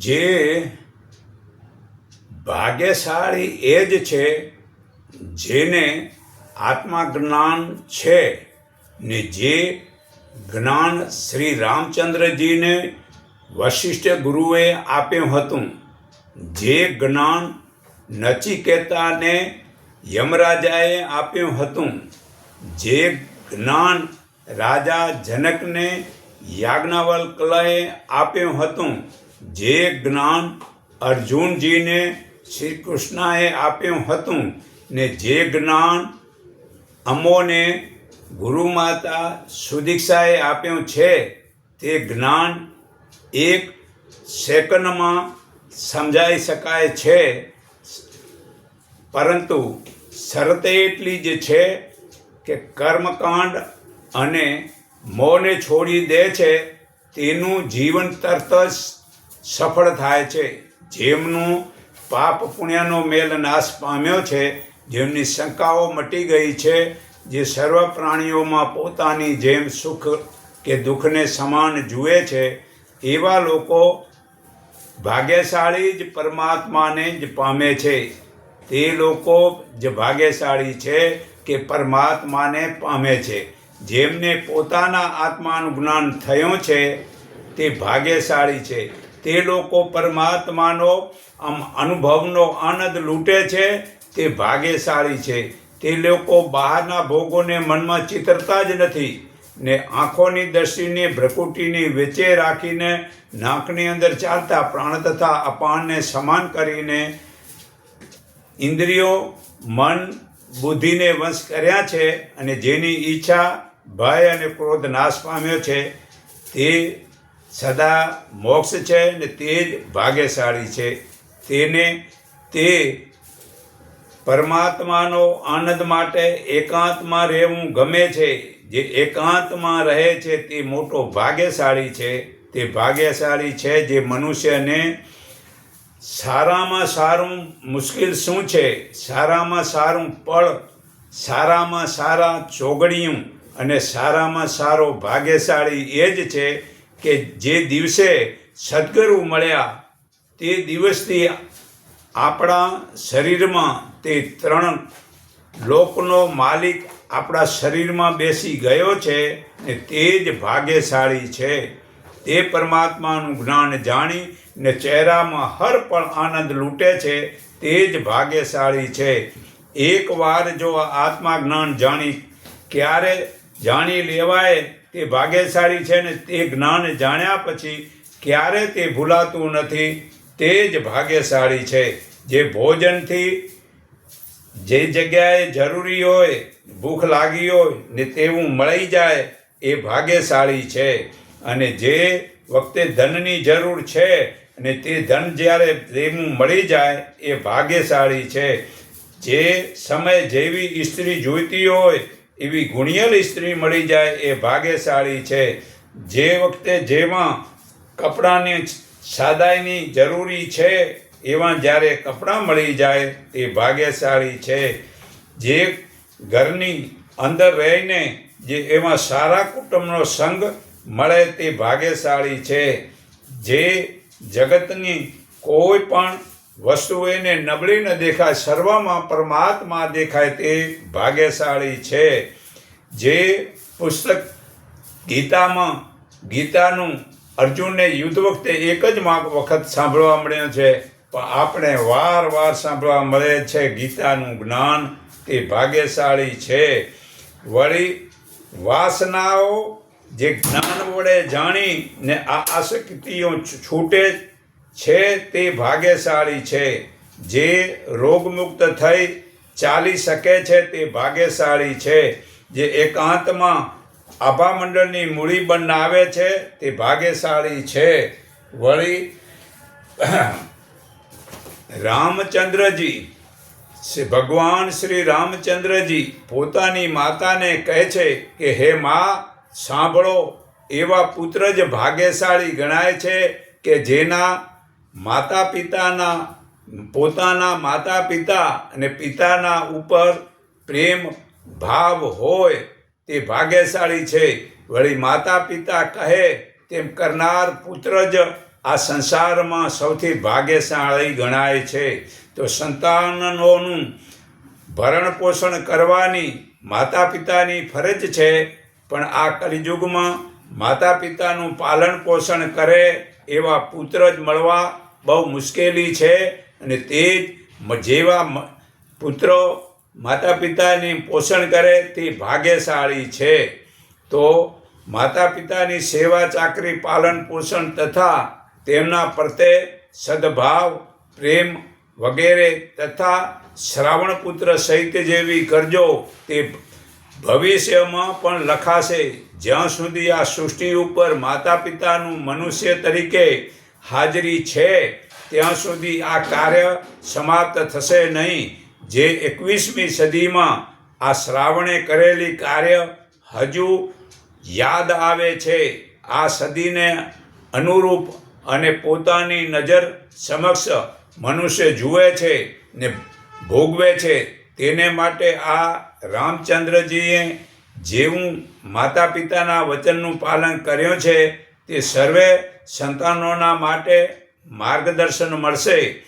જે ભાગ્યશાળી એ જ છે જેને આત્મજ્ઞાન છે ને જે જ્ઞાન શ્રી રામચંદ્રજીને વશિષ્ઠ ગુરુએ આપ્યું હતું. જે જ્ઞાન નચિકેતાને યમરાજાએ આપ્યું હતું. જે જ્ઞાન રાજા જનકને યાજ્ઞવલ્કલાએ આપ્યું હતું. જે જ્ઞાન અર્જુનજીને શ્રી કૃષ્ણએ આપ્યું હતું ને જે જ્ઞાન અમોને ગુરુ માતા સુદીક્ષાએ આપ્યું છે, તે જ્ઞાન એક સેકન્ડમાં સમજાઈ શકાય છે. પરંતુ શરતે એટલી જ છે કે કર્મકાંડ અને મોને છોડી દે છે, તેનું જીવન તરત જ સફળ થાય છે. જેમનું પાપ પુણ્યનો મેલ નાશ પામ્યો છે, જેમની શંકાઓ મટી ગઈ છે, જે સર્વ પ્રાણીઓમાં પોતાની જેમ સુખ કે દુઃખને સમાન જુએ છે, એવા લોકો ભાગ્યશાળી જ પરમાત્માને જ પામે છે. તે લોકો જ ભાગ્યશાળી છે કે પરમાત્માને પામે છે. જેમને પોતાના આત્માનું જ્ઞાન થયું છે, તે ભાગ્યશાળી છે. તે લોકો પરમાત્માનો આમ અનુભવનો આનંદ લૂંટે છે, તે ભાગ્યશાળી છે. તે લોકો બહારના ભોગોને મનમાં ચિતરતા જ નથી ને આંખોની દ્રષ્ટિને ભ્રકુટીની વેચે રાખીને નાકની અંદર ચાલતા પ્રાણ તથા અપાનને સમાન કરીને ઇન્દ્રિયો, મન, બુદ્ધિને વંશ કર્યા છે અને જેની ઈચ્છા ભય અને ક્રોધ નાશ પામ્યો છે, તે સદા મોક્ષ છે ને તે જ ભાગ્યશાળી છે. તેને તે પરમાત્માનો આનંદ માટે એકાંતમાં રહેવું ગમે છે. જે એકાંતમાં રહે છે તે મોટો ભાગ્યશાળી છે. તે ભાગ્યશાળી છે જે મનુષ્યને સારામાં સારું મુશ્કેલ શું છે? સારામાં સારું પળ, સારામાં સારા ચોગડિયું અને સારામાં સારો ભાગ્યશાળી એ જ છે કે જે દિવસે સદગુરુ મળ્યા, તે દિવસથી આપણા શરીરમાં તે ત્રણ લોકનો માલિક આપણા શરીરમાં બેસી ગયો છે ને તે જ ભાગ્યશાળી છે. તે પરમાત્માનું જ્ઞાન જાણી ને ચહેરામાં હર પણ આનંદ લૂંટે છે, તે જ ભાગ્યશાળી છે. એકવાર જો આત્મા જ્ઞાન જાણી, ક્યારે જાણી લેવાય? તે ભાગ્યશાળી છે ને તે જ્ઞાન જાણ્યા પછી ક્યારે તે ભૂલાતું નથી, તે જ ભાગ્યશાળી છે. જે ભોજનથી જે જગ્યાએ જરૂરી હોય, ભૂખ લાગી હોય ને તેવું મળી જાય, એ ભાગ્યશાળી છે. અને જે વખતે ધનની જરૂર છે અને તે ધન જ્યારે તેવું મળી જાય, એ ભાગ્યશાળી છે. જે સમય જેવી સ્ત્રી જોઈતી હોય એવી ગુણિયલ સ્ત્રી મળી જાય એ ભાગ્યશાળી છે. જે વખતે જેમાં કપડાની સાદાઈની જરૂરી છે, એવા જ્યારે કપડાં મળી જાય તે ભાગ્યશાળી છે. જે ઘરની અંદર રહીને જે એમાં સારા કુટુંબનો સંગ મળે તે ભાગ્યશાળી છે. જે જગતની કોઈ પણ વસ્તુ એને નબળી ન દેખાય, સર્વમાં પરમાત્મા દેખાય તે ભાગ્યશાળી છે. જે પુસ્તક ગીતામાં, ગીતાનું અર્જુનને યુદ્ધ વખતે એક જ વખત સાંભળવા મળ્યો છે. પણ આપણે વાર વાર સાંભળવા મળે છે ગીતાનું જ્ઞાન તે ભાગ્યશાળી છે. વળી વાસનાઓ જે જ્ઞાન વડે જાણીને આ આસક્તિઓ છૂટે છે તે ભાગ્યશાળી છે. જે રોગમુક્ત થઈ ચાલી શકે છે તે ભાગ્યશાળી છે. જે એકાંતમાં આભામંડળની મૂડી બનાવે છે તે ભાગ્યશાળી છે. વળી રામચંદ્રજી ભગવાન શ્રી રામચંદ્રજી પોતાની માતાને કહે છે કે, હે મા, સાંભળો, એવા પુત્ર જ ભાગ્યશાળી ગણાય છે કે જેના માતા પિતાના પોતાના માતા પિતા અને પિતાના ઉપર પ્રેમ, ભાવ હોય તે ભાગ્યશાળી છે. વળી માતા પિતા કહે તેમ કરનાર પુત્ર જ આ સંસારમાં સૌથી ભાગ્યશાળી ગણાય છે. તો સંતાનોનું ભરણ પોષણ કરવાની માતા પિતાની ફરજ છે. પણ આ કલિયુગમાં માતા પિતાનું પાલન પોષણ કરે એવા પુત્ર જ મળવા બહુ મુશ્કેલી છે અને તે જ જેવા પુત્રો માતા પિતાની પોષણ કરે તે ભાગ્યશાળી છે. તો માતા પિતાની સેવા, ચાકરી, પાલન, પોષણ તથા તેમના પ્રત્યે સદભાવ, પ્રેમ વગેરે તથા શ્રાવણ પુત્ર સહિત જેવી કરજો તે ભવિષ્યમાં પણ લખાશે. જ્યાં સુધી આ સૃષ્ટિ ઉપર માતા પિતાનું મનુષ્ય તરીકે હાજરી છે, ત્યાં સુધી આ કાર્ય સમાપ્ત થશે નહીં. જે એકવીસમી સદીમાં આ શ્રાવણે કરેલી કાર્ય હજુ યાદ આવે છે. આ સદીને અનુરૂપ અને પોતાની નજર સમક્ષ મનુષ્ય જુએ છે ને ભોગવે છે. તેને માટે આ રામચંદ્રજીએ જેવું માતા પિતાના વચનનું પાલન કર્યું છે, તે સર્વે સંતાનોના માટે માર્ગદર્શન મળશે.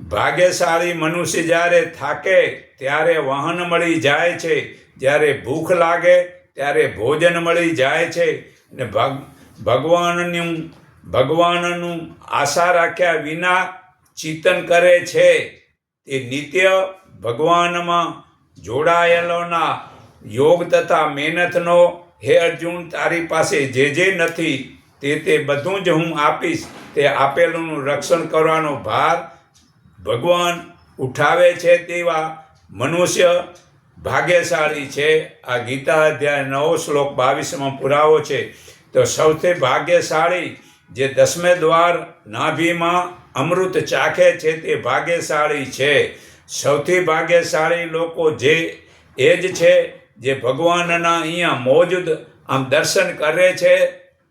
ભાગ્યશાળી મનુષ્ય જ્યારે થાકે, ત્યારે વાહન મળી જાય છે. જ્યારે ભૂખ લાગે, ત્યારે ભોજન મળી જાય છે. અને ભગ, ભગવાનનું ભગવાનનું આશા રાખ્યા વિના ચિંતન કરે છે. તે નિત્ય ભગવાનમાં જોડાયેલોના યોગ તથા મહેનતનો હે અર્જુન, તારી પાસે જે જે નથી, તે તે બધું જ હું આપીશ. તે આપેલુંનું રક્ષણ કરવાનો ભાર ભગવાન ઉઠાવે છે તેવા મનુષ્ય ભાગ્યશાળી છે. આ ગીતા અધ્યાય નવો શ્લોક બાવીસમાં પુરાવો છે. તો સૌથી ભાગ્યશાળી જે દસમે દ્વાર નાભીમાં અમૃત ચાખે છે તે ભાગ્યશાળી છે. સૌથી ભાગ્યશાળી લોકો જે એ જ છે જે ભગવાનના અહીંયા મોજૂદ આમ દર્શન કરે છે,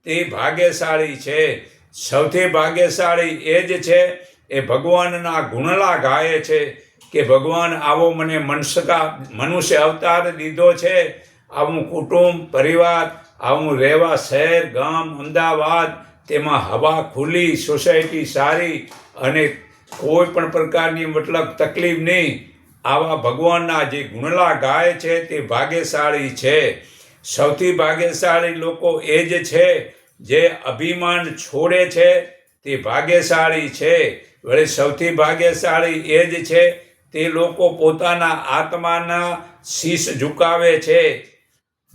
તે ભાગ્યશાળી છે. સૌથી ભાગ્યશાળી એ જ છે, એ ભગવાનના ગુણલા ગાય છે કે ભગવાન આવો મને મનસકા, મનુષ્ય અવતાર દીધો છે. આવું કુટુંબ, પરિવાર, આવું રહેવા શહેર, ગામ, અમદાવાદ, તેમાં હવા ખુલ્લી, સોસાયટી સારી અને કોઈ પણ પ્રકારની મતલબ તકલીફ નહીં. આવા ભગવાનના જે ગુણલા ગાય છે તે ભાગ્યશાળી છે. સૌથી ભાગ્યશાળી લોકો એ જ છે જે અભિમાન છોડે છે, તે ભાગ્યશાળી છે. વળી સૌથી ભાગ્યશાળી એ જ છે, તે લોકો પોતાના આત્માના શીશ ઝુકાવે છે.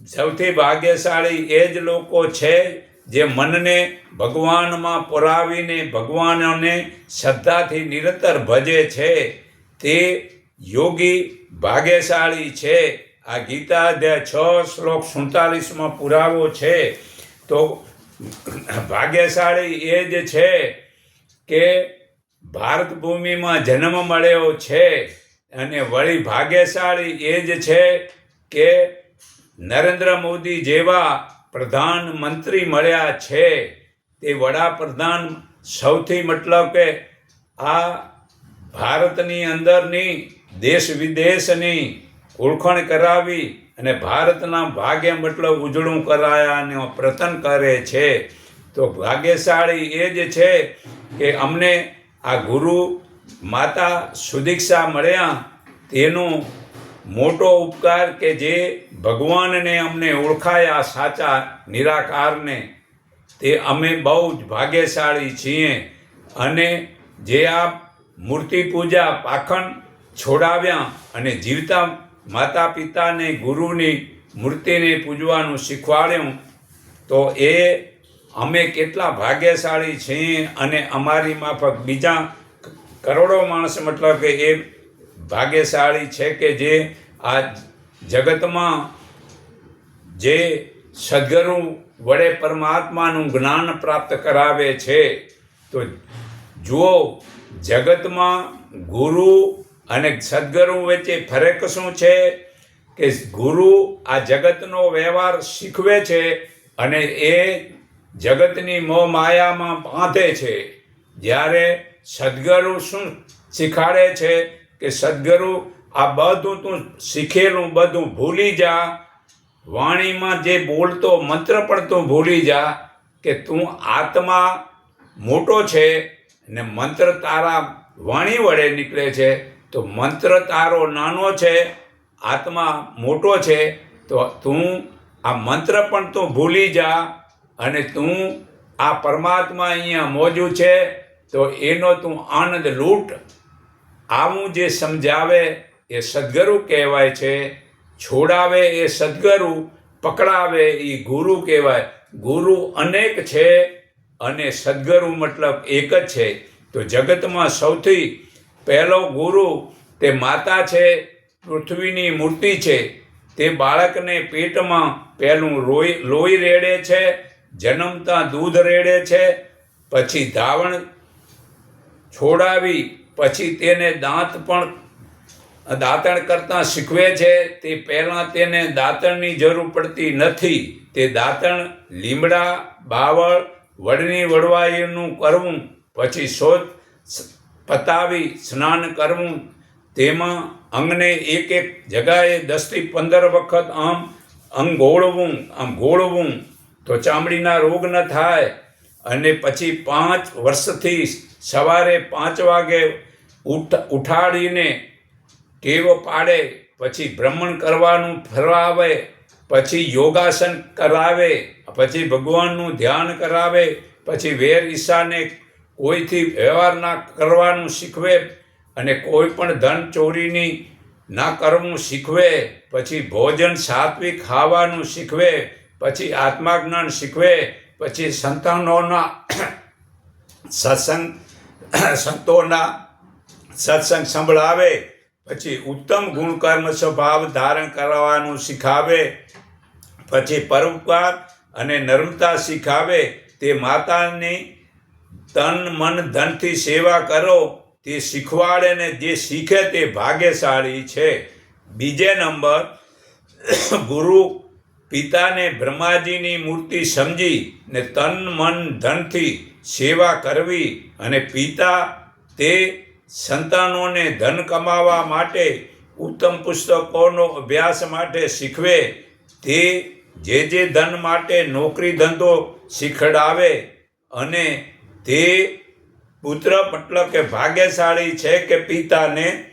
સૌથી ભાગ્યશાળી એ જ લોકો છે જે મનને ભગવાનમાં પુરાવીને ભગવાનને શ્રદ્ધાથી નિરંતર ભજે છે. તે યોગી ભાગ્યશાળી છે. આ ગીતા અધ્યાય છ શ્લોક સુડતાલીસમાં પુરાવો છે. તો ભાગ્યશાળી એ જ છે કે ભારત ભૂમિમાં જન્મ મળ્યો છે અને વળી ભાગ્યશાળી એ જ છે કે નરેન્દ્ર મોદી જેવા પ્રધાનમંત્રી મળ્યા છે. તે વડાપ્રધાન સૌથી મતલબ કે આ ભારતની અંદરની દેશ વિદેશની ઓળખાણ કરાવી અને ભારતના ભાગ્ય મતલબ ઉજળું કરાયાનો પ્રતન કરે છે. તો ભાગ્યશાળી એ જ છે કે અમને આ ગુરુ માતા સુદીક્ષા મળ્યા તેનો મોટો ઉપકાર કે જે ભગવાનને અમને ઓળખાયા સાચા નિરાકારને, તે અમે બહુ જ ભાગ્યશાળી છીએ. અને જે આ મૂર્તિ પૂજા પાખંડ છોડાવ્યા અને જીવતા માતા પિતાને ગુરુની મૂર્તિને પૂજવાનું શીખવાડ્યું, તો એ અમે કેટલા ભાગ્યશાળી છીએ અને અમારી માફક બીજા કરોડો માણસ મતલબ કે એ ભાગ્યશાળી છે કે જે આ જગતમાં જે સદગુરુ વડે પરમાત્માનું જ્ઞાન પ્રાપ્ત કરાવે છે, તો જુઓ, જગતમાં ગુરુ અને સદગુરુ વચ્ચે ફરક શું છે કે ગુરુ આ જગતનો વ્યવહાર શીખવે છે અને એ જગતની મોહ માયામાં બાંધે છે. જ્યારે સદગુરુ શું શીખાડે છે કે સદગુરુ આ બધું તું શીખેલું બધું ભૂલી જા, વાણીમાં જે બોલતો મંત્ર પણ તું ભૂલી જા કે તું આત્મા મોટો છે ને મંત્ર તારા વાણી વડે નીકળે છે. તો મંત્ર તારો નાનો છે, આત્મા મોટો છે, તો તું આ મંત્ર પણ તું ભૂલી જા અને તું આ પરમાત્મા અહીંયા મોજું છે, તો એનો તું આનંદ લૂંટ. આવું જે સમજાવે એ સદગુરુ કહેવાય છે, છોડાવે એ સદગુરુ, પકડાવે એ ગુરુ કહેવાય. ગુરુ અનેક છે અને સદગુરુ મતલબ એક જ છે. તો જગતમાં સૌથી પહેલો ગુરુ તે માતા છે, પૃથ્વીની મૂર્તિ છે, તે બાળકને પેટમાં પહેલું રોઈ, લોહી રેડે છે, જન્મતા દૂધ રેડે છે, પછી ધાવણ છોડાવી, પછી તેને દાંત પણ દાંતણ કરતાં શીખવે છે, તે પહેલાં તેને દાંતણની જરૂર પડતી નથી, તે દાંતણ લીમડા, બાવળ, વડની વડવાઈનું કરવું, પછી શોધ પતાવી, સ્નાન કરવું, તેમાં અંગને એક એક જગાએ દસથી પંદર વખત આમ અંગ ગોળવું આમ ગોળવું, તો ચામડીના રોગ ન થાય. અને પછી પાંચ વર્ષથી સવારે પાંચ વાગે ઉઠ, ઉઠાડીને ટેવ પાડે, પછી ભ્રમણ કરવાનું ફરવાવે, પછી યોગાસન કરાવે, પછી ભગવાનનું ધ્યાન કરાવે, પછી વેર ઈશાને કોઈથી વ્યવહાર ના કરવાનું શીખવે અને કોઈ પણ ધન ચોરીની ના કરવું શીખવે, પછી ભોજન સાત્વિક ખાવાનું શીખવે, પછી આત્માજ્ઞાન શીખવે, પછી સંતાનોના સત્સંગ સંતોના સત્સંગ સંભળાવે, પછી ઉત્તમ ગુણકર્મ સ્વભાવ ધારણ કરવાનું શીખાવે, પછી પરોપકાર અને નર્મતા શીખાવે, તે માતાની તન મન, ધનથી સેવા કરો, તે શીખવાડે ને જે શીખે તે ભાગ્યશાળી છે. બીજે નંબર, ગુરુ પિતાને બ્રહ્માજીની મૂર્તિ સમજી ને તન, મન, ધનથી સેવા કરવી અને પિતા તે સંતાનોને ધન કમાવા માટે ઉત્તમ પુસ્તકોનો અભ્યાસ માટે શીખવે, તે જે જે ધન માટે નોકરી ધંધો શીખડાવે અને તે પુત્ર મતલબ કે ભાગ્યશાળી છે કે પિતાને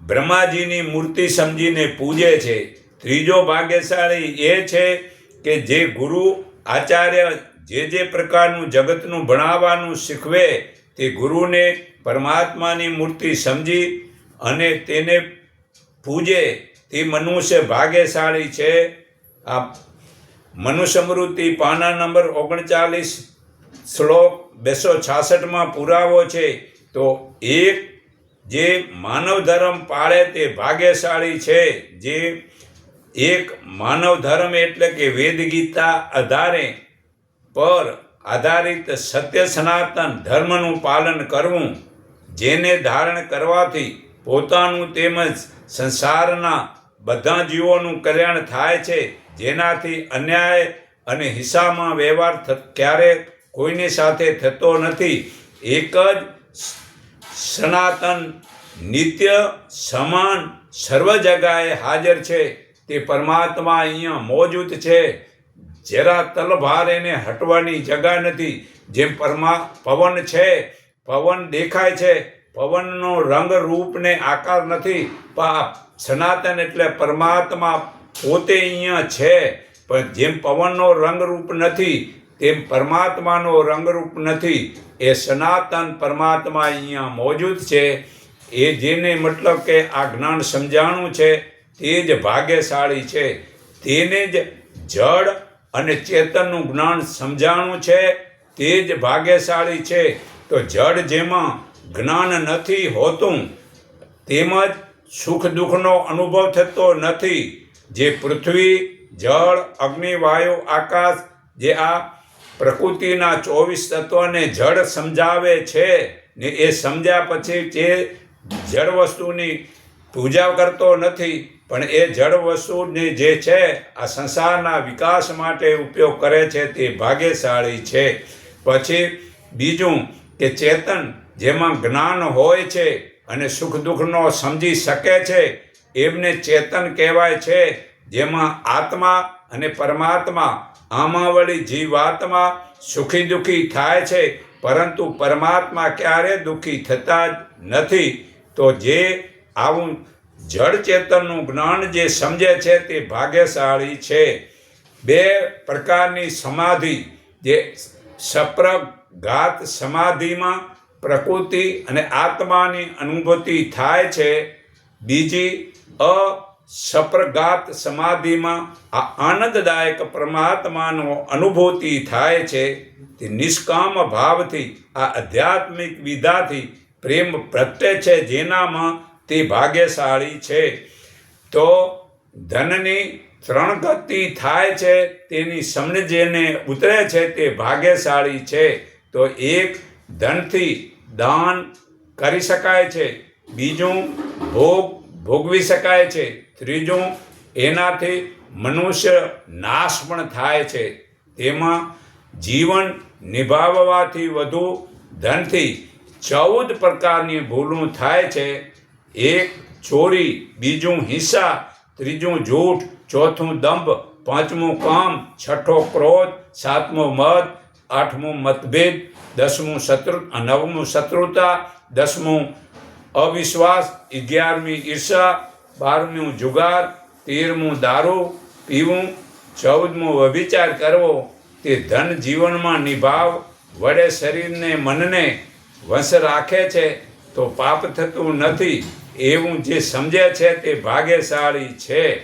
બ્રહ્માજીની મૂર્તિ સમજીને પૂજે છે? ત્રીજો ભાગ્યશાળી એ છે કે જે ગુરુ આચાર્ય જે જે પ્રકારનું જગતનું ભણાવવાનું શીખવે, તે ગુરુને પરમાત્માની મૂર્તિ સમજી અને તેને પૂજે. તે મનુષ્ય ભાગ્યશાળી છે. આ મનુસ્મૃતિ પાના નંબર ઓગણચાલીસ શ્લોક બેસો છાસઠમાં પુરાવો છે, તો એક જે માનવ ધર્મ પાળે તે ભાગ્યશાળી છે, જે એક માનવ ધર્મ એટલે કે વેદ ગીતા આધારે પર આધારિત સત્ય સનાતન ધર્મનું પાલન કરવું, જેને ધારણ કરવાથી પોતાનું તેમજ સંસારના બધા જીવોનું કલ્યાણ થાય છે, જેનાથી અન્યાય અને હિસ્સામાં વ્યવહાર ક્યારેક કોઈની સાથે થતો નથી. એક જ સનાતન, નિત્ય, સમાન, સર્વ જગાએ હાજર છે. તે પરમાત્મા અહીંયા મોજૂદ છે. જરા તલભાર એને હટવાની જગા નથી. જેમ પરમા, પવન છે, પવન દેખાય છે. પવનનો રંગ રૂપને આકાર નથી. પણ સનાતન એટલે પરમાત્મા પોતે અહીંયા છે. પણ જેમ પવનનો રંગરૂપ નથી તેમ પરમાત્માનો રંગરૂપ નથી. એ સનાતન પરમાત્મા અહીંયા મોજૂદ છે. એ જેને મતલબ કે આ જ્ઞાન સમજાણું છે, તે જ ભાગ્યશાળી છે. તેને જ જળ અને ચેતનનું જ્ઞાન સમજાણું છે, તે જ ભાગ્યશાળી છે. તો જડ જેમાં જ્ઞાન નથી હોતું તેમજ સુખ દુઃખનો અનુભવ થતો નથી. જે પૃથ્વી, જળ, અગ્નિ, વાયુ, આકાશ, જે આ પ્રકૃતિના ચોવીસ તત્વને જળ સમજાવે છે ને એ સમજ્યા પછી જે જળ વસ્તુની પૂજા કરતો નથી, પણ એ જળ વસ્તુને જે છે આ સંસારના વિકાસ માટે ઉપયોગ કરે છે તે ભાગ્યશાળી છે. પછી બીજું કે ચેતન જેમાં જ્ઞાન હોય છે અને સુખ દુઃખનો સમજી શકે છે, એમને ચેતન કહેવાય છે, જેમાં આત્મા અને પરમાત્મા આમાં વળી જીવાત્મા સુખી દુઃખી થાય છે, પરંતુ પરમાત્મા ક્યારે દુઃખી થતા જ નથી. તો જે આવું જળ ચેતનનું જ્ઞાન જે સમજે છે તે ભાગ્યશાળી છે. બે પ્રકારની સમાધિ, જે સપ્રઘાત સમાધિમાં પ્રકૃતિ અને આત્માની અનુભૂતિ થાય છે. બીજી અસપ્રઘાત સમાધિમાં આ આનંદદાયક પરમાત્માનો અનુભૂતિ થાય છે, તે નિષ્કામ ભાવથી, આ આધ્યાત્મિક વિધાથી પ્રેમ પ્રગટે છે જેનામાં તે ભાગ્યશાળી છે. તો ધનની ત્રણ ગતિ થાય છે, તેની સમજ જેને ઉતરે છે તે ભાગ્યશાળી છે. તો એક, ધનથી દાન કરી શકાય છે, બીજું ભોગ ભોગવી શકાય છે. ત્રીજું, એનાથી મનુષ્ય નાશ પણ થાય છે. તેમાં જીવન નિભાવવાથી વધુ ધનથી ચૌદ પ્રકારની ભૂલું થાય છે. એક, ચોરી. બીજું, હિંસા. ત્રીજું, જૂઠ. ચોથું, દંભ. પાંચમું, કામ. છઠ્ઠો, ક્રોધ. સાતમું, મત. આઠમું, મતભેદ. દસમું, શત્રુ નવમું, શત્રુતા. દસમું, અવિશ્વાસ. અગિયારમી, ઈર્ષા. બારમું જુગાર, તેરમું દારૂ, પીવું, ચૌદમું વ્યભિચાર કરવો, તે ધન જીવનમાં નિભાવ, વડે શરીરને મનને વંશ રાખે છે, તો પાપ થતું નથી. એવું જે સમજે છે તે ભાગ્યશાળી છે.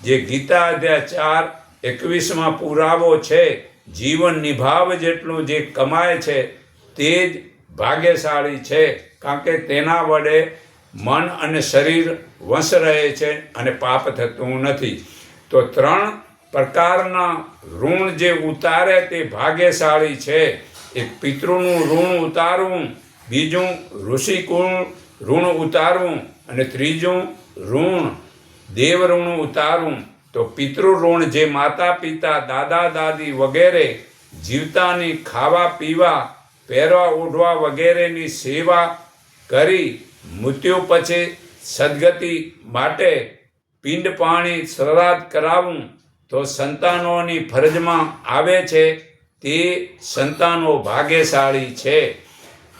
જે ગીતા અધ્યાય ચાર એકવીસમાં પુરાવો છે, જીવન નિભાવ જેટલું જે કમાય છે, તે જ ભાગ્યશાળી છે. કારણ કે તેના વડે મન અને શરીર વંશ રહે છે અને પાપ થતું નથી. તો ત્રણ પ્રકારના ઋણ જે ઉતારે તે ભાગ્યશાળી છે. એક પિતૃનું ઋણ ઉતારવું, બીજું ઋષિકુળ ઋણ ઉતારવું અને ત્રીજું ઋણ દેવ ઋણ ઉતારવું. તો પિતૃ જે માતા પિતા, દાદા દાદી વગેરે જીવતાની, ખાવા પીવા, પહેરવા, ઓઢવા વગેરેની સેવા કરી મૃત્યુ પછી સદગતિ માટે પિંડ પાણી શ્રાદ્ધ કરાવવું તો સંતાનોની ફરજમાં આવે છે તે સંતાનો ભાગ્યશાળી છે.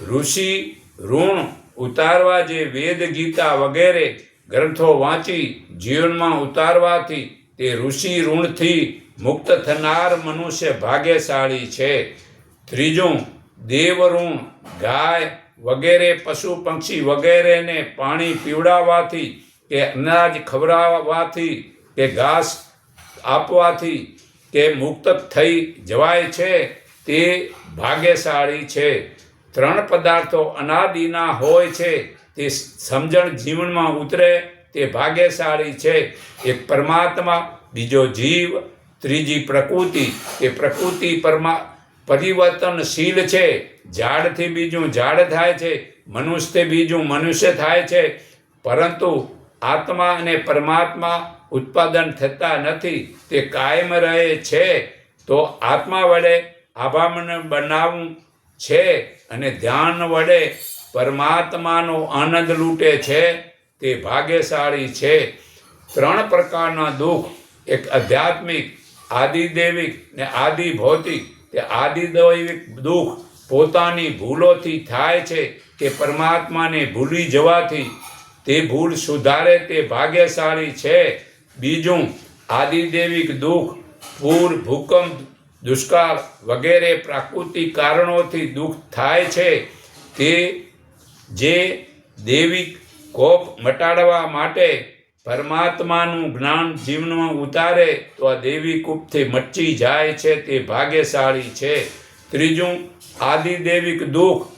ઋષિ ઋણ ઉતારવા જે વેદ ગીતા વગેરે ગ્રંથો વાંચી જીવનમાં ઉતારવાથી તે ઋષિ ઋણથી મુક્ત થનાર મનુષ્ય ભાગ્યશાળી છે. ત્રીજું દેવ ઋણ ગાય વગેરે પશુ પક્ષી વગેરેને પાણી પીવડાવવાથી કે અનાજ ખવડાવવાથી કે ઘાસ આપવાથી કે મુક્ત થઈ જવાય છે તે ભાગ્યશાળી છે. ત્રણ પદાર્થો અનાદિના હોય છે, તે સમજણ જીવનમાં ઉતરે, તે ભાગ્યશાળી છે. એક પરમાત્મા, બીજો જીવ, ત્રીજી પ્રકૃતિ એ પ્રકૃતિ પરમા પરિવર્તનશીલ છે, ઝાડથી બીજું ઝાડ થાય છે, મનુષ્યથી બીજું મનુષ્ય થાય છે. પરંતુ આત્મા અને પરમાત્મા ઉત્પાદન થતા નથી, તે કાયમ રહે છે. તો આત્મા વડે આભામન બનાવવું છે અને ધ્યાન વડે પરમાત્માનો આનંદ લૂંટે છે, તે ભાગ્યશાળી છે. ત્રણ પ્રકારના દુઃખ, એક આધ્યાત્મિક, આદિદેવિક ને આદિ ભૌતિક તે આદિદૈવિક દુઃખ પોતાની ભૂલોથી થાય છે કે પરમાત્માને ભૂલી જવાથી, તે ભૂલ સુધારે તે ભાગ્યશાળી છે. બીજું, આદિદેવિક દુઃખ, પૂર, ભૂકંપ, દુષ્કાળ વગેરે પ્રાકૃતિક કારણોથી દુઃખ થાય છે. તે જે દૈવિક કોપ મટાડવા માટે પરમાત્માનું જ્ઞાન જીવનમાં ઉતારે તો આ દેવી કૂપથી મચી જાય છે, તે ભાગ્યશાળી છે. ત્રીજું, આદિદેવિક દુઃખ.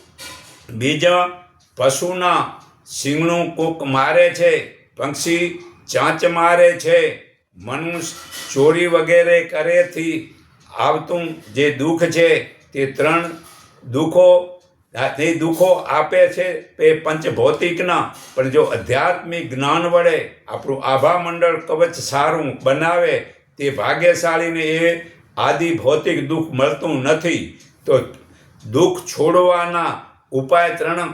બીજા, પશુના સિંગણું કોક મારે છે, પક્ષી ચાંચ મારે છે. મનુષ્ય ચોરી વગેરે કરેથી આવતું જે દુઃખ છે, તે ત્રણ દુઃખો તે દુઃખો આપે છે, તે પંચભૌતિકના. પણ જો આધ્યાત્મિક જ્ઞાન વડે આપણું આભા મંડળ કવચ સારું બનાવે, તે ભાગ્યશાળીને એ આદિ ભૌતિક દુઃખ મળતું નથી. તો દુઃખ છોડવાના ઉપાય ત્રણ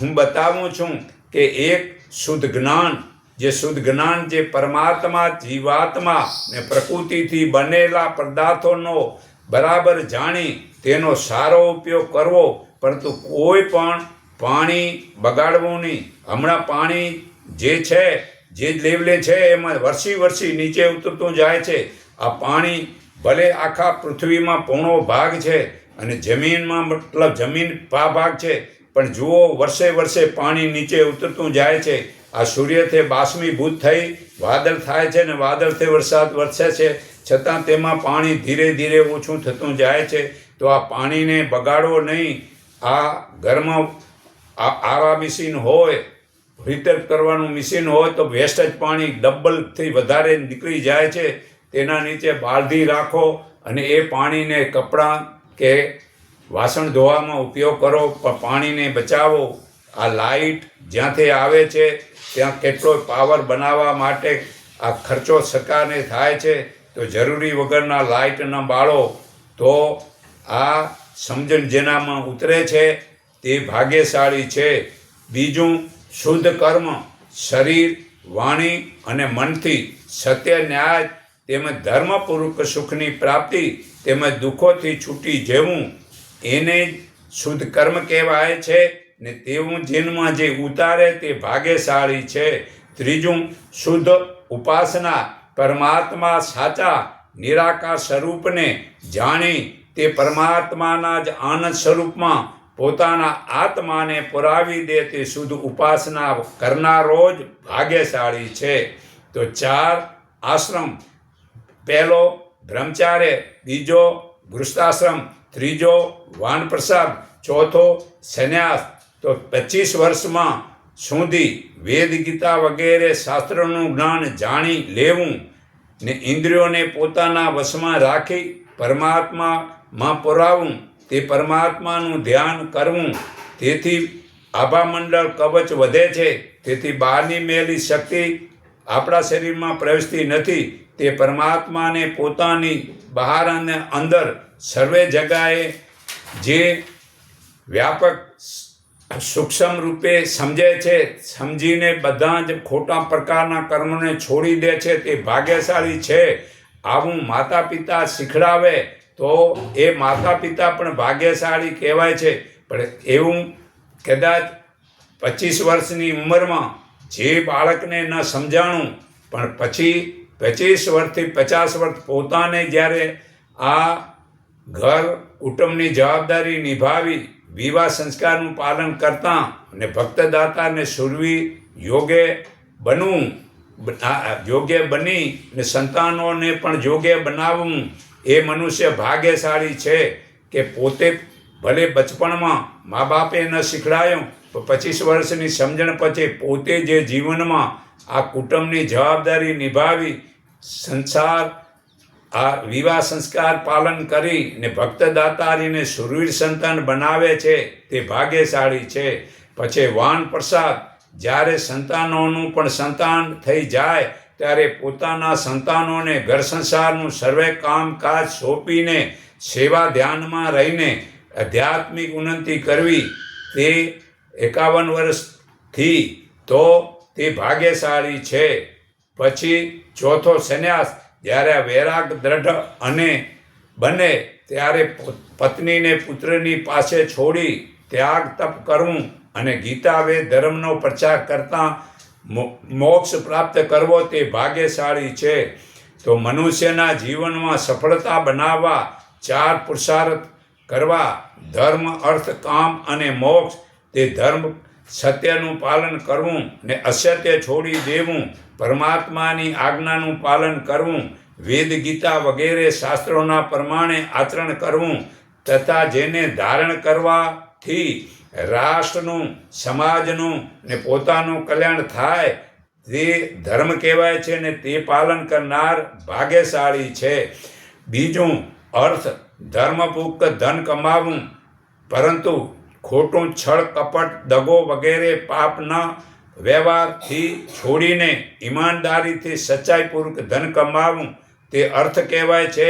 હું બતાવું છું કે એક, શુદ્ધ જ્ઞાન. જે શુદ્ધ જ્ઞાન જે પરમાત્મા, જીવાત્મા ને પ્રકૃતિથી બનેલા પદાર્થોનો બરાબર જાણી તેનો સારો ઉપયોગ કરવો પરંતુ કોઈ પણ પાણી બગાડવું નહીં. હમણાં પાણી જે છે, જે લેવલે છે, એમાં વર્ષી વર્ષી નીચે ઉતરતું જાય છે. આ પાણી ભલે આખા પૃથ્વીમાં પોણો ભાગ છે અને જમીનમાં મતલબ જમીન પા ભાગ છે, પણ જુઓ વર્ષે વર્ષે પાણી નીચે ઉતરતું જાય છે. આ સૂર્યથી બાષ્મીભૂત થઈ વાદળ થાય છે ને વાદળથી વરસાદ વરસે છે. છતાં તેમાં પાણી ધીરે ધીરે ઓછું થતું જાય છે. તો આ પાણીને બગાડવો નહીં. આ ઘરમાં આ આવા મશીન હોય હીટર કરવાનું મશીન હોય તો વેસ્ટેજ પાણી ડબલથી વધારે નીકળી જાય છે. તેના નીચે બાળધી રાખો અને એ પાણીને કપડાં કે વાસણ ધોવામાં ઉપયોગ કરો, પણ પાણીને બચાવો. આ લાઇટ જ્યાંથી આવે છે, ત્યાં કેટલો પાવર બનાવવા માટે આ ખર્ચો સરકારને થાય છે. તો જરૂરી વગરના લાઇટ ન બાળો. તો આ સમજણ જેનામાં ઉતરે છે તે ભાગ્યશાળી છે. બીજું, શુદ્ધ કર્મ, શરીર, વાણી અને મનથી સત્ય, ન્યાય તેમજ ધર્મપૂર્વક સુખની પ્રાપ્તિ તેમજ દુઃખોથી છૂટી જવું એને શુદ્ધ કર્મ કહેવાય છે ને તેવું જીનમાં જે ઉતારે તે ભાગ્યશાળી છે. ત્રીજું, શુદ્ધ ઉપાસના પરમાત્મા સાચા, નિરાકાર સ્વરૂપને જાણી તે પરમાત્માના જ આનંદ સ્વરૂપમાં પોતાના આત્માને પુરાવી દે તે શુદ્ધ ઉપાસના કરનારો જ ભાગ્યશાળી છે. તો ચાર આશ્રમ. પહેલો બ્રહ્મચાર્ય, બીજો ગૃષ્ઠાશ્રમ ત્રીજો વાનપ્રસાદ, ચોથો સંન્યાસ. તો પચીસ વર્ષમાં સુધી વેદ ગીતા વગેરે શાસ્ત્રનું જ્ઞાન જાણી લેવું ને ઇન્દ્રિયોને પોતાના વશમાં રાખી પરમાત્મામાં પુરાવવું તે પરમાત્માનું ધ્યાન કરવું, તેથી આભામંડળ કવચ વધે છે, તેથી બહારની મેલી શક્તિ આપણા શરીરમાં પ્રવેશતી નથી, તે પરમાત્માને પોતાની બહાર અને અંદર સર્વે જગાએ જે વ્યાપક સૂક્ષ્મ રૂપે સમજે છે, સમજીને બધા જ ખોટા પ્રકારના કર્મને છોડી દે છે, તે ભાગ્યશાળી છે. આવું માતા પિતા શીખડાવે તો એ માતા પિતા પણ ભાગ્યશાળી કહેવાય છે. પણ એવું કદાચ પચીસ વર્ષની ઉંમરમાં જે બાળકને ન સમજાણું, પણ પછી પચીસ વર્ષથી પચાસ વર્ષ પોતાને જ્યારે આ ઘર કુટુંબની જવાબદારી નિભાવી, વિવાહ સંસ્કારનું પાલન કરતાં અને ભક્તદાતાને સુરવી યોગ્ય બનવું યોગ્ય બની ને સંતાનોને પણ યોગ્ય બનાવવું એ મનુષ્ય ભાગ્યશાળી છે કે પોતે ભલે બચપણમાં મા બાપે ન શીખડાયું પચીસ વર્ષની સમજણ પછી પોતે જે જીવનમાં આ કુટુંબની જવાબદારી નિભાવી, સંસાર, આ વિવાહ સંસ્કાર પાલન કરી ને ભક્તદાતારીને સુરવીર સંતાન બનાવે છે, તે ભાગ્યશાળી છે. પછી વાન પ્રસાદ જ્યારે સંતાનોનું પણ સંતાન થઈ જાય ત્યારે પોતાના સંતાનોને ઘર સંસારનું સર્વે કામકાજ સોંપીને, સેવા ધ્યાનમાં રહીને આધ્યાત્મિક ઉન્નતિ કરવી તે એકાવન વર્ષથી તો તે ભાગ્યશાળી છે. પછી ચોથો સંન્યાસ, જ્યારે વૈરાગ દ્રઢ અને બને, ત્યારે પત્નીને પુત્રની પાસે છોડી ત્યાગ તપ કરવું અને ગીતા વે ધર્મનો પ્રચાર કરતા મોક્ષ પ્રાપ્ત કરવો તે ભાગ્યશાળી છે. તો મનુષ્યના જીવનમાં સફળતા બનાવવા, ચાર પુરુષાર્થ કરવા, ધર્મ, અર્થ, કામ અને મોક્ષ, તે ધર્મ સત્યનું પાલન કરવું ને અસત્ય છોડી દેવું, પરમાત્માની આજ્ઞાનું પાલન કરવું, વેદ, ગીતા વગેરે શાસ્ત્રોના પ્રમાણે આચરણ કરવું, તથા જેને ધારણ કરવાથી રાષ્ટ્રનું, સમાજનું ને પોતાનું કલ્યાણ થાય, તે ધર્મ કહેવાય છે ને તે પાલન કરનાર ભાગ્યશાળી છે. બીજું, અર્થ ધર્મપુક્ત ધન કમાવવું પરંતુ ખોટું છળ, કપટ, દગો વગેરે પાપના વ્યવહારથી છોડીને ઈમાનદારીથી સચ્ચાઈપૂર્વક ધન કમાવવું તે અર્થ કહેવાય છે,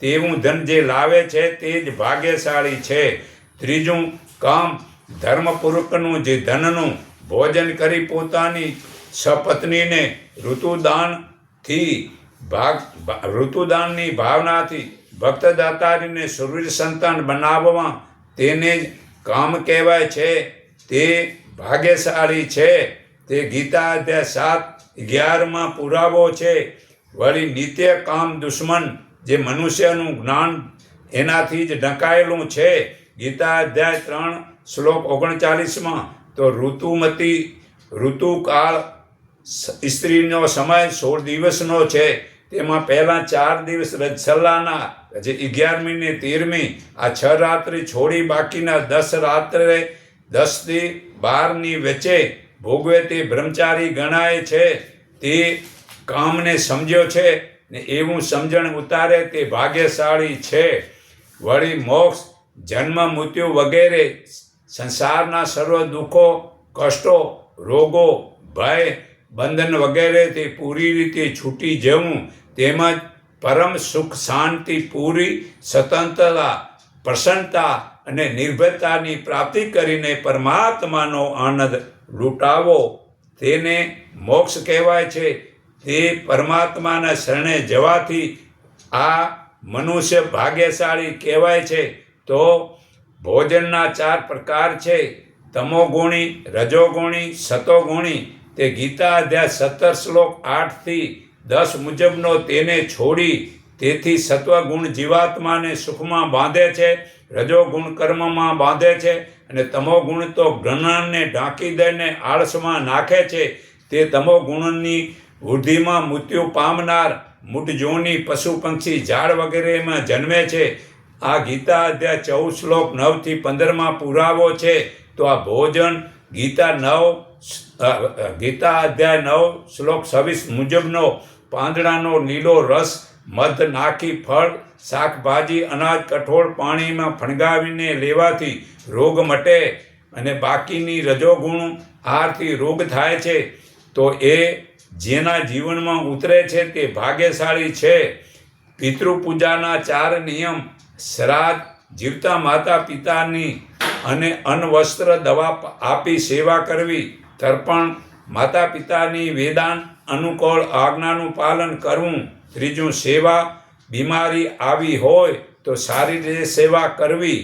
તેવું ધન જે લાવે છે તે જ ભાગ્યશાળી છે. ત્રીજું, કામ ધર્મપૂર્વકનું જે ધનનું ભોજન કરી પોતાની સપત્નીને ઋતુદાનથી ભાગ, ઋતુદાનની ભાવનાથી ભક્તદાતારીને સુરવીર સંતાન બનાવવા તેને જ કામ કહેવાય છે. તે ભાગ્યશાળી છે. તે ગીતા અધ્યાય સાત અગિયારમાં પુરાવો છે. વળી નિત્ય કામ દુશ્મન જે મનુષ્યનું જ્ઞાન એનાથી જ ઢંકાયેલું છે. ગીતા અધ્યાય ત્રણ, શ્લોક ઓગણચાલીસમાં, તો ઋતુમતી, ઋતુકાળ, સ્ત્રીનો સમય સોળ દિવસનો છે. તેમાં પહેલાં ચાર દિવસ રજસલાના જે અગિયારમી ને તેરમી, આ છ રાત્રિ છોડી બાકીના દસ રાત્રે દસથી બારની વચ્ચે ભોગવે તે બ્રહ્મચારી ગણાય છે. તે કામને સમજ્યો છે ને એવું સમજણ ઉતારે તે ભાગ્યશાળી છે. વળી મોક્ષ જન્મ, મૃત્યુ વગેરે સંસારના સર્વ દુઃખો, કષ્ટો, રોગો, ભય, બંધન વગેરેથી પૂરી રીતે છૂટી જવું, તેમજ પરમ સુખ શાંતિ, પૂરી સ્વતંત્રતા, પ્રસન્નતા અને નિર્ભયતાની પ્રાપ્તિ કરીને પરમાત્માનો આનંદ લૂંટાવો. તેને મોક્ષ કહેવાય છે. તે પરમાત્માના શરણે જવાથી આ મનુષ્ય ભાગ્યશાળી કહેવાય છે. તો ભોજનના ચાર પ્રકાર છે. તમોગુણી રજોગુણી સતોગુણી તે ગીતા અધ્યાય સત્તર શ્લોક આઠથી દસ મુજબનો તેને છોડી તેથી સત્વગુણ જીવાત્માને સુખમાં બાંધે છે રજોગુણ કર્મમાં બાંધે છે અને તમોગુણ તો જ્ઞાનને ઢાંકી દઈને આળસમાં નાખે છે. તે તમોગુણની વૃદ્ધિમાં મૃત્યુ પામનાર મૂઢજોની પશુ પંક્ષી ઝાડ વગેરેમાં જન્મે છે. આ ગીતા અધ્યાય ચૌદ શ્લોક નવથી પંદરમાં પુરાવો છે, તો આ ભોજન ગીતા નવ ગીતા અધ્યાય નવ શ્લોક છવ્વીસ મુજબનો પાંદડાનો લીલો રસ, મધ, નાખી, ફળ, શાકભાજી, અનાજ, કઠોળ પાણીમાં ફણગાવીને લેવાથી રોગ મટે અને બાકીની રજોગુણ આરથી રોગ થાય છે, તો એ જેના જીવનમાં ઉતરે છે તે ભાગ્યશાળી છે. પિતૃપૂજાના ચાર નિયમ શ્રાદ્ધ, જીવતા માતા પિતાની અને અન્ન વસ્ત્ર દવા આપી સેવા કરવી, તર્પણ, માતા પિતાની વેદાંત અનુકૂળ આજ્ઞાનું પાલન કરવું, ત્રીજું સેવા, બીમારી આવી હોય તો સારી રીતે સેવા કરવી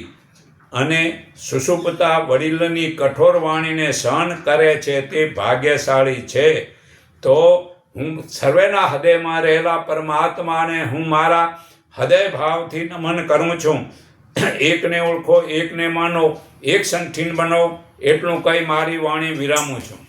અને સુષુપ્તા વડીલની કઠોર વાણીને સહન કરે છે તે ભાગ્યશાળી છે. તો હું સર્વેના હૃદયમાં રહેલા પરમાત્માને હું મારા હૃદય ભાવથી નમન કરું છું. એકને ઓળખો, એકને માનો, એક સંઠીન બનો, એટલું કહી મારી વાણી વિરામું છું.